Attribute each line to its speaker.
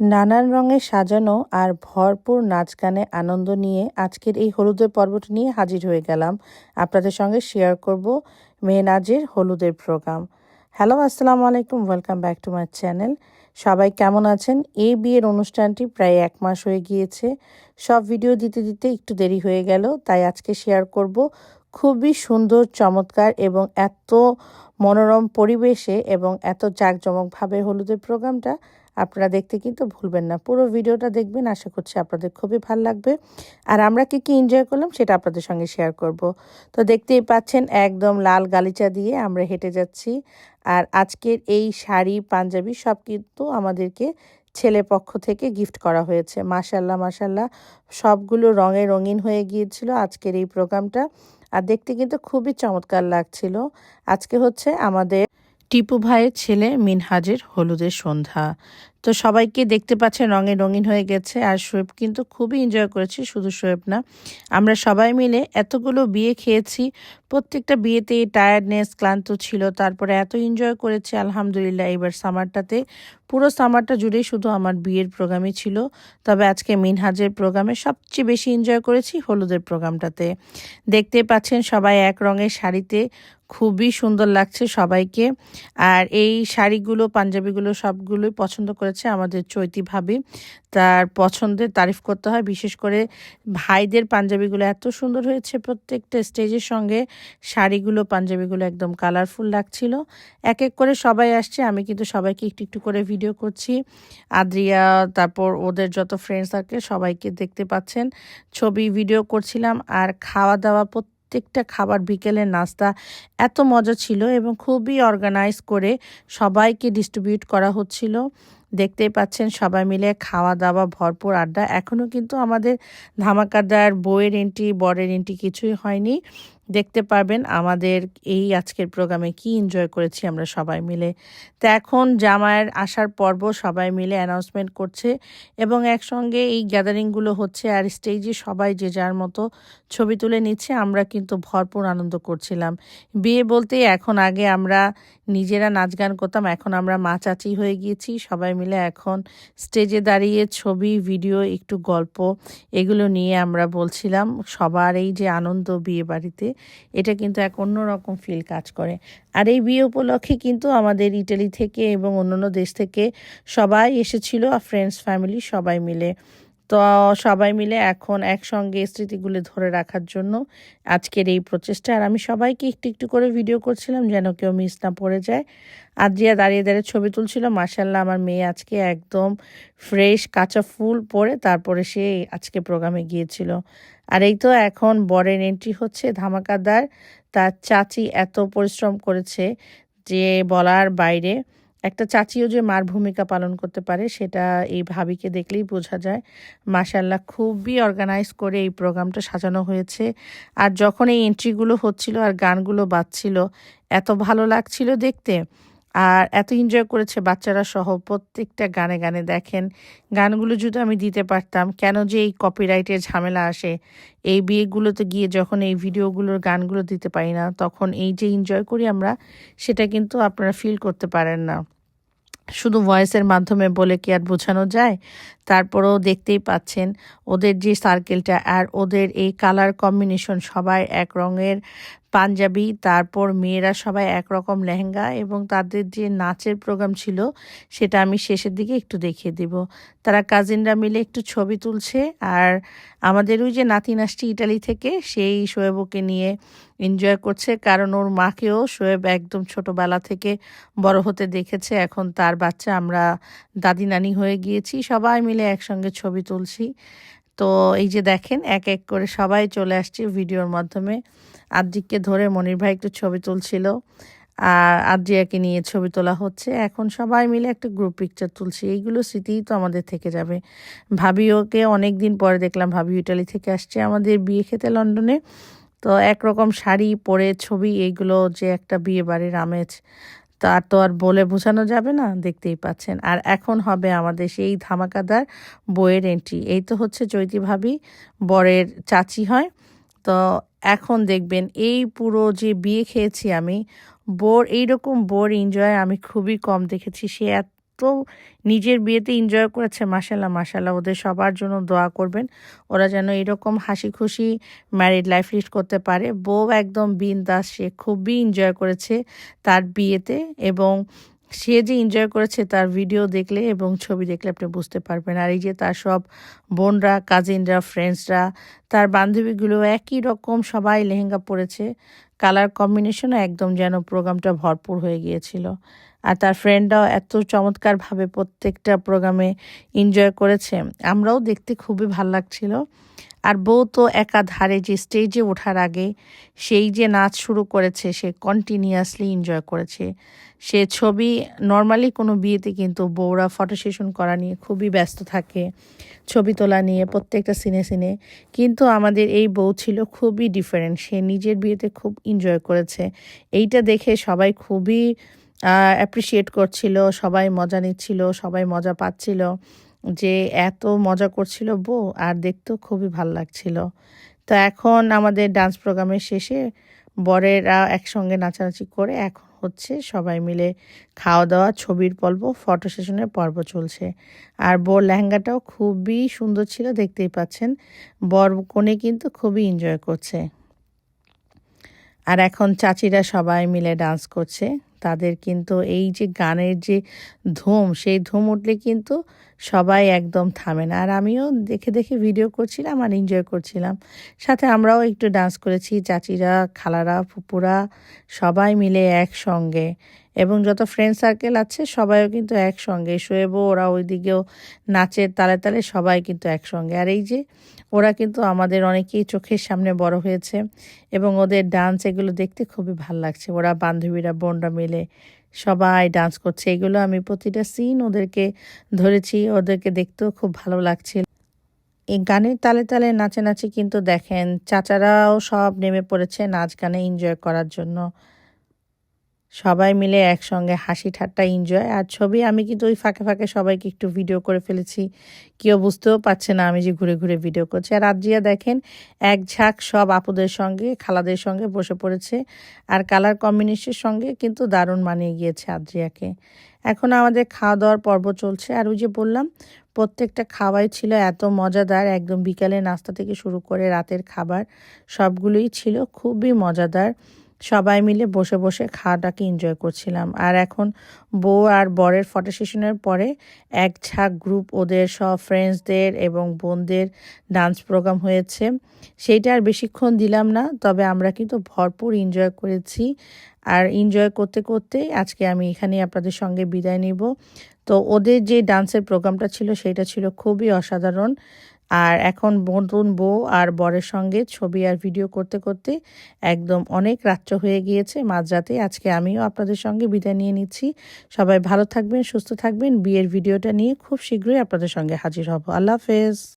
Speaker 1: নানান রঙে সাজানো আর ভরপুর নাচ গানে আনন্দ নিয়ে আজকের এই হলুদের পর্বটি নিয়ে হাজির হয়ে গেলাম। আপনাদের সঙ্গে শেয়ার করব মেয়েনাজের হলুদের প্রোগ্রাম হ্যালো আসসালামু আলাইকুম welcome back to my channel সবাই কেমন আছেন? এই বিয়ের অনুষ্ঠানটি প্রায় এক মাস হয়ে গিয়েছে। সব ভিডিও দিতে দিতে একটু দেরি হয়ে গেল, তাই আজকে শেয়ার করব খুবই সুন্দর, চমৎকার এবং এত মনোরম পরিবেশে এবং এত জাঁকজমকভাবে হলুদের প্রোগ্রামটা আপনারা দেখতে কিন্তু ভুলবেন না। পুরো ভিডিওটা দেখবেন, আশা করছি আপনাদের খুবই ভালো লাগবে। আর আমরা কি কি এনজয় করলাম সেটা আপনাদের সঙ্গে শেয়ার করব। তো দেখতেই পাচ্ছেন, একদম লাল গালিচা দিয়ে আমরা হেঁটে যাচ্ছি। আর আজকের এই শাড়ি, পাঞ্জাবি সব কিন্তু আমাদেরকে ছেলে পক্ষ থেকে গিফট করা হয়েছে। মাসাল্লাহ মাসাল্লাহ সবগুলো রঙে রঙিন হয়ে গিয়েছিল আজকের এই প্রোগ্রামটা আর দেখতে কিন্তু খুবই চমৎকার লাগছিল। আজকে হচ্ছে আমাদের টিপু ভাইয়ের ছেলে মিনহাজের হলুদের সন্ধ্যা। তো সবাইকে দেখতে পাচ্ছেন রঙে রঙিন হয়ে গেছে আর শোয়েব কিন্তু খুবই এনজয় করেছি, শুধু শোয়েব না। আমরা সবাই মিলে এতগুলো বিয়ে খেয়েছি, প্রত্যেকটা বিয়েতে টায়ার্ডনেস ক্লান্ত ছিল, তারপরে এত এনজয় করেছি, আলহামদুলিল্লাহ এবার সামারটাতে পুরো সামারটা জুড়েই শুধু আমার বিয়ের প্রোগ্রামই ছিল, তবে আজকে মিনহাজের প্রোগ্রামে সবচেয়ে বেশি এনজয় করেছি হলুদের প্রোগ্রামটাতে দেখতে পাচ্ছেন সবাই এক রঙের শাড়িতে খুবই সুন্দর লাগছে সবাইকে। আর এই শাড়িগুলো, পাঞ্জাবিগুলো সবগুলোই পছন্দ করেছে আমাদের চৈতি ভাবি। তার পছন্দের তারিফ করতে হয়, বিশেষ করে ভাইদের পাঞ্জাবিগুলো এত সুন্দর হয়েছে প্রত্যেকটা স্টেজের সঙ্গে। শাড়িগুলো, পাঞ্জাবিগুলো একদম কালারফুল লাগছিল। এক এক করে সবাই আসছে, আমি কিন্তু সবাইকে একটু একটু করে ভিডিও করছি। আদ্রিয়া, তারপর ওদের যত ফ্রেন্ডস থাকে সবাইকে দেখতে পাচ্ছেন। ছবি ভিডিও করছিলাম। আর খাওয়া দাওয়া প্রত্যেকটা খাবার বিকেলের নাস্তা এত মজা ছিল এবং খুবই অর্গানাইজ করে সবাইকে ডিস্ট্রিবিউট করা হচ্ছিল। দেখতেই পাচ্ছেন সবাই মিলে খাওয়া দাওয়া ভরপুর আড্ডা। এখনও কিন্তু আমাদের ধামাকাদার বইয়ের এন্ট্রি বরের এন্ট্রি কিছুই হয়নি। দেখতে পারবেন আমাদের এই আজকের প্রোগ্রামে কি এনজয় করেছি আমরা সবাই মিলে। তো এখন জামায়ের আসার পর্ব সবাই মিলে অ্যানাউন্সমেন্ট করছে এবং একসঙ্গে এই গ্যাদারিংগুলো হচ্ছে আর স্টেজে সবাই যে যার মতো ছবি তুলে নিচ্ছে, আমরা কিন্তু ভরপুর আনন্দ করছিলাম। বিয়ে বলতে এখন আগে আমরা নিজেরা নাচ গান করতাম, এখন আমরা মা চাচি হয়ে গিয়েছি, সবাই মিলে এখন স্টেজে দাঁড়িয়ে ছবি ভিডিও একটু গল্প এগুলো নিয়ে আমরা বলছিলাম। সবার এই যে আনন্দ বিয়ে বাড়িতে, এটা কিন্তু এক অন্যরকম ফিল কাজ করে। আর এই বিয়ে উপলক্ষে কিন্তু আমাদের ইটালি থেকে এবং অন্যান্য দেশ থেকে সবাই এসেছিল ফ্রেন্ডস ফ্যামিলি সবাই মিলে। তো সবাই মিলে এখন একসঙ্গে স্মৃতিগুলো ধরে রাখার জন্য আজকের এই প্রচেষ্টা। আর আমি সবাইকে একটু একটু করে ভিডিও করছিলাম যেন কেউ মিস না পড়ে যায়। আদ্রিয়া দাঁড়িয়ে দাঁড়িয়ে ছবি তুলছিল। মার্শাল্লাহ আমার মেয়ে আজকে একদম ফ্রেশ কাঁচা ফুল পরে তারপরে সে আজকে প্রোগ্রামে গিয়েছিল। আর এই তো এখন বরের এন্ট্রি হচ্ছে ধামাকাদার। তার চাচি এত পরিশ্রম করেছে যে বলার বাইরে একটা চাচিও যে মার ভূমিকা পালন করতে পারে, সেটা এই ভাবিকে দেখলেই বোঝা যায়। মাসাল্লাহ খুবই অর্গানাইজ করে এই প্রোগ্রামটা সাজানো হয়েছে। আর যখন এই এন্ট্রিগুলো হচ্ছিল আর গানগুলো বাজছিল, এত ভালো লাগছিল দেখতে। আর এত এনজয় করেছে বাচ্চারা সহ প্রত্যেকটা গানে গানে। দেখেন, গানগুলো যদি আমি দিতে পারতাম, কেন যে এই কপিরাইটের ঝামেলা আসে? এই বিয়েগুলোতে গিয়ে যখন এই ভিডিওগুলোর গানগুলো দিতে পারি না, তখন এই যে এনজয় করি আমরা, সেটা কিন্তু আপনারা ফিল করতে পারেন না। শুধু ভয়েসের মাধ্যমে বলে কি আর বোঝানো যায়? তারপরেও দেখতেই পাচ্ছেন, ওদের যে সার্কেলটা আর ওদের এই কালার কম্বিনেশন সবাই এক রঙের পাঞ্জাবি, তারপর মেয়েরা সবাই একরকম লেহেঙ্গা এবং তাদের যে নাচের প্রোগ্রাম ছিল, সেটা আমি শেষের দিকে একটু দেখিয়ে দিব। তারা কাজিনরা মিলে একটু ছবি তুলছে আর আমাদের ওই যে নাতি নাচটি ইটালি থেকে, সেই শোয়েবকে নিয়ে এনজয় করছে, কারণ ওর মাকেও শোয়েব একদম ছোটবেলা থেকে বড় হতে দেখেছে। এখন তার বাচ্চা, আমরা দাদি নানি হয়ে গিয়েছি, সবাই মিলে একসঙ্গে ছবি তুলছি। তো এই যে দেখেন, এক এক করে সবাই চলে আসছে ভিডিওর মাধ্যমে। আদ্রিককে ধরে মনির ভাই একটু ছবি তুলছিল, আর আদ্রিয়াকে নিয়ে ছবি তোলা হচ্ছে। এখন সবাই মিলে একটা গ্রুপ পিকচার তুলছি। এইগুলো স্মৃতিই তো আমাদের থেকে যাবে। ভাবি ওকে অনেক দিন পরে দেখলাম, ভাবি ইটালি থেকে আসছে। আমাদের বিয়ে খেতে লন্ডনে। তো একরকম শাড়ি পরে ছবি এইগুলো যে একটা বিয়ে বাড়ির আমেজ, তার তো আর বলে বোঝানো যাবে না, দেখতেই পাচ্ছেন। আর এখন হবে আমাদের সেই ধামাকাদার বইয়ের এন্ট্রি এই তো হচ্ছে চৈতি ভাবি, বরের চাচি হয়। তো এখন দেখবেন এই পুরো যে বিয়ে খেয়েছি আমি, বোর, এইরকম বোর এনজয় আমি খুবই কম দেখেছি, সে এত এত নিজের বিয়েতে এনজয় করেছে মাসাল্লাহ মাসাল্লাহ ওদের সবার জন্য দোয়া করবেন। ওরা যেন এরকম হাসি খুশি ম্যারিড লাইফ লিড করতে পারে। বউ একদম বিন্দাস, সে খুবই এনজয় করেছে তার বিয়েতে এবং সে যে এনজয় করেছে তার ভিডিও দেখলে এবং ছবি দেখলে আপনি বুঝতে পারবেন। আর এই যে তার সব বোনরা কাজিনরা ফ্রেন্ডসরা তার বান্ধবীগুলো একই রকম সবাই লেহেঙ্গা পরেছে। কালার কম্বিনেশনও একদম যেন প্রোগ্রামটা ভরপুর হয়ে গিয়েছিল। আর তার ফ্রেন্ডরাও এত চমৎকারভাবে প্রত্যেকটা প্রোগ্রামে এনজয় করেছে। আমরাও দেখতে খুবই ভালো লাগছিল। আর বউ তো একাধারে যে স্টেজে ওঠার আগে সেই যে নাচ শুরু করেছে, সে কন্টিনিউয়াসলি এনজয় করেছে। সে ছবি নর্মালি কোনো বিয়েতে কিন্তু বউরা ফটো সেশন করা নিয়ে খুবই ব্যস্ত থাকে, ছবি তোলা নিয়ে, প্রত্যেকটা সিনে সিনে কিন্তু আমাদের এই বউ ছিল খুবই ডিফারেন্ট সে নিজের বিয়েতে খুব এনজয় করেছে। এইটা দেখে সবাই খুবই অ্যাপ্রিসিয়েট করছিল, সবাই মজা নিচ্ছিল, সবাই মজা পাচ্ছিল, যে এত মজা করছিল বউ আর দেখতেও খুবই ভালো লাগছিল। তো এখন আমাদের ডান্স প্রোগ্রামের শেষে বরেরা একসঙ্গে নাচানাচি করে এখন হচ্ছে সবাই মিলে খাওয়া দাওয়া ছবির পর্ব ফটো সেশনের পর্ব চলছে। আর বর লেহেঙ্গাটাও খুবই সুন্দর ছিল, দেখতেই পাচ্ছেন। বর কোণে কিন্তু খুবই এনজয় করছে। আর এখন চাচিরা সবাই মিলে ডান্স করছে। তাদের কিন্তু এই যে গানের যে ধুম, সেই ধুম উঠলে কিন্তু সবাই একদম থামে না। আর আমিও দেখে দেখে ভিডিও করছিলাম আর এনজয় করছিলাম। সাথে আমরাও একটু ডান্স করেছি, চাচিরা, খালারা, ফুপুরা, সবাই মিলে একসঙ্গে। এবং যত ফ্রেন্ড সার্কেল আছে, সবাইও কিন্তু একসঙ্গে। শোয়েব, ওরা ওইদিকেও নাচের তালে তালে সবাই কিন্তু একসঙ্গে। আর এই যে, ওরা কিন্তু আমাদের অনেকেই চোখের সামনে বড় হয়েছে এবং ওদের ডান্স এগুলো দেখতে খুবই ভালো লাগছে। ওরা বান্ধবীরা, বোনরা মিলে সবাই ডান্স করছে। এগুলো আমি প্রতিটা সিন ওদেরকে ধরেছি, ওদেরকে দেখতেও খুব ভালো লাগছিল এই গানের তালে তালে নাচে নাচে কিন্তু দেখেন, চাচারাও সব নেমে পড়েছে নাচ গানে এনজয় করার জন্য। সবাই মিলে একসঙ্গে হাসি ঠাট্টা এনজয় আর ছবি আমি কিন্তু ওই ফাঁকে ফাঁকে সবাইকে একটু ভিডিও করে ফেলেছি। কেউ বুঝতেও পারছে না আমি যে ঘুরে ঘুরে ভিডিও করছি। আর রাজিয়া দেখেন, এক ঝাঁক সব আপুদের সঙ্গে, খালাদের সঙ্গে বসে পড়েছে। আর কালার কম্বিনেশনের সঙ্গে কিন্তু দারুণ মানিয়ে গিয়েছে আদ্রিয়াকে। এখন আমাদের খাওয়া দাওয়ার পর্ব চলছে। আর ওই যে বললাম, প্রত্যেকটা খাওয়াই ছিল এত মজাদার। একদম বিকালে নাস্তা থেকে শুরু করে রাতের খাবার সবগুলোই ছিল খুবই মজাদার। সবাই মিলে বসে বসে খাওয়াটাকে এনজয় করছিলাম। আর এখন বউ আর বরের ফটো সেশনের পরে এক ঝাঁক গ্রুপ ওদের সব ফ্রেন্ডসদের এবং বোনদের ডান্স প্রোগ্রাম হয়েছে। সেইটা আর বেশিক্ষণ দিলাম না, তবে আমরা কিন্তু ভরপুর এনজয় করেছি। আর এনজয় করতে করতে আজকে আমি এখানে আপনাদের সঙ্গে বিদায় নিব। তো ওদের যে ডান্সের প্রোগ্রামটা ছিল সেটা ছিল খুবই অসাধারণ। আর এখন নতুন বউ আর বরের সঙ্গে ছবি আর ভিডিও করতে করতে একদম অনেক রাত্র হয়ে গিয়েছে মাঝরাতে। আজকে আমিও আপনাদের সঙ্গে বিদায় নিয়ে নিচ্ছি। সবাই ভালো থাকবেন, সুস্থ থাকবেন। বিয়ের ভিডিওটা নিয়ে খুব শীঘ্রই আপনাদের সঙ্গে হাজির হব। আল্লাহ হাফেজ।